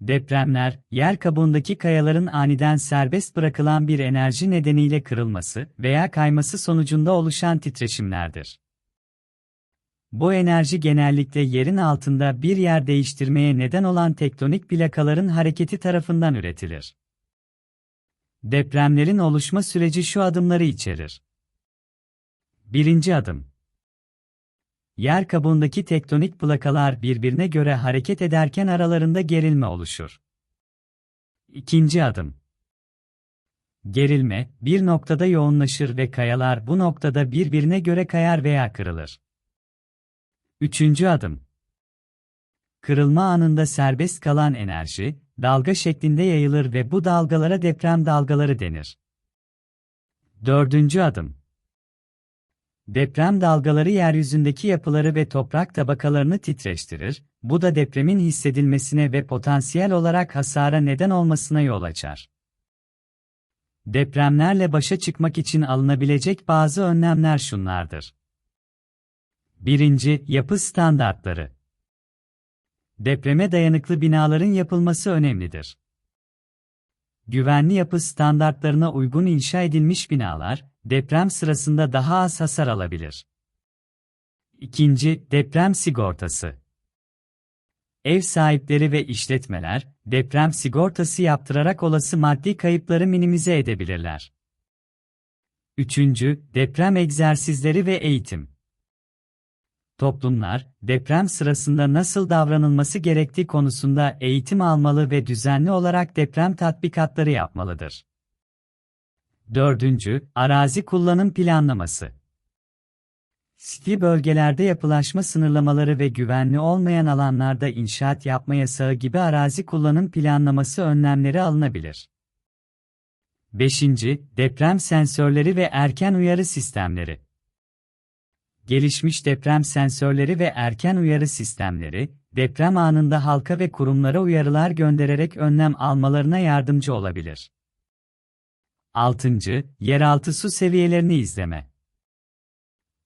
Depremler, yer kabuğundaki kayaların aniden serbest bırakılan bir enerji nedeniyle kırılması veya kayması sonucunda oluşan titreşimlerdir. Bu enerji genellikle yerin altında bir yer değiştirmeye neden olan tektonik plakaların hareketi tarafından üretilir. Depremlerin oluşma süreci şu adımları içerir. Birinci adım. Yer kabuğundaki tektonik plakalar birbirine göre hareket ederken aralarında gerilme oluşur. İkinci adım. Gerilme, bir noktada yoğunlaşır ve kayalar bu noktada birbirine göre kayar veya kırılır. Üçüncü adım. Kırılma anında serbest kalan enerji, dalga şeklinde yayılır ve bu dalgalara deprem dalgaları denir. Dördüncü adım. Deprem dalgaları yeryüzündeki yapıları ve toprak tabakalarını titreştirir, bu da depremin hissedilmesine ve potansiyel olarak hasara neden olmasına yol açar. Depremlerle başa çıkmak için alınabilecek bazı önlemler şunlardır. 1. Yapı standartları. Depreme dayanıklı binaların yapılması önemlidir. Güvenli yapı standartlarına uygun inşa edilmiş binalar, deprem sırasında daha az hasar alabilir. 2. Deprem sigortası. Ev sahipleri ve işletmeler, deprem sigortası yaptırarak olası maddi kayıpları minimize edebilirler. 3. Deprem egzersizleri ve eğitim. Toplumlar, deprem sırasında nasıl davranılması gerektiği konusunda eğitim almalı ve düzenli olarak deprem tatbikatları yapmalıdır. 4. Arazi kullanım planlaması. Ski bölgelerde yapılaşma sınırlamaları ve güvenli olmayan alanlarda inşaat yapma yasağı gibi arazi kullanım planlaması önlemleri alınabilir. 5. Deprem sensörleri ve erken uyarı sistemleri. Gelişmiş deprem sensörleri ve erken uyarı sistemleri, deprem anında halka ve kurumlara uyarılar göndererek önlem almalarına yardımcı olabilir. 6. Yeraltı su seviyelerini izleme.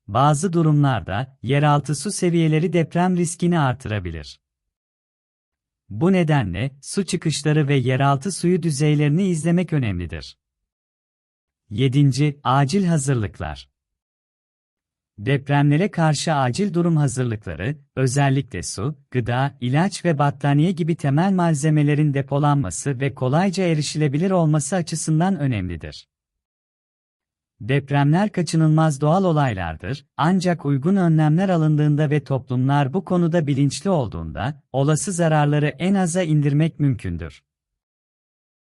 Bazı durumlarda, yeraltı su seviyeleri deprem riskini artırabilir. Bu nedenle, su çıkışları ve yeraltı suyu düzeylerini izlemek önemlidir. 7. Acil hazırlıklar. Depremlere karşı acil durum hazırlıkları, özellikle su, gıda, ilaç ve battaniye gibi temel malzemelerin depolanması ve kolayca erişilebilir olması açısından önemlidir. Depremler kaçınılmaz doğal olaylardır, ancak uygun önlemler alındığında ve toplumlar bu konuda bilinçli olduğunda, olası zararları en aza indirmek mümkündür.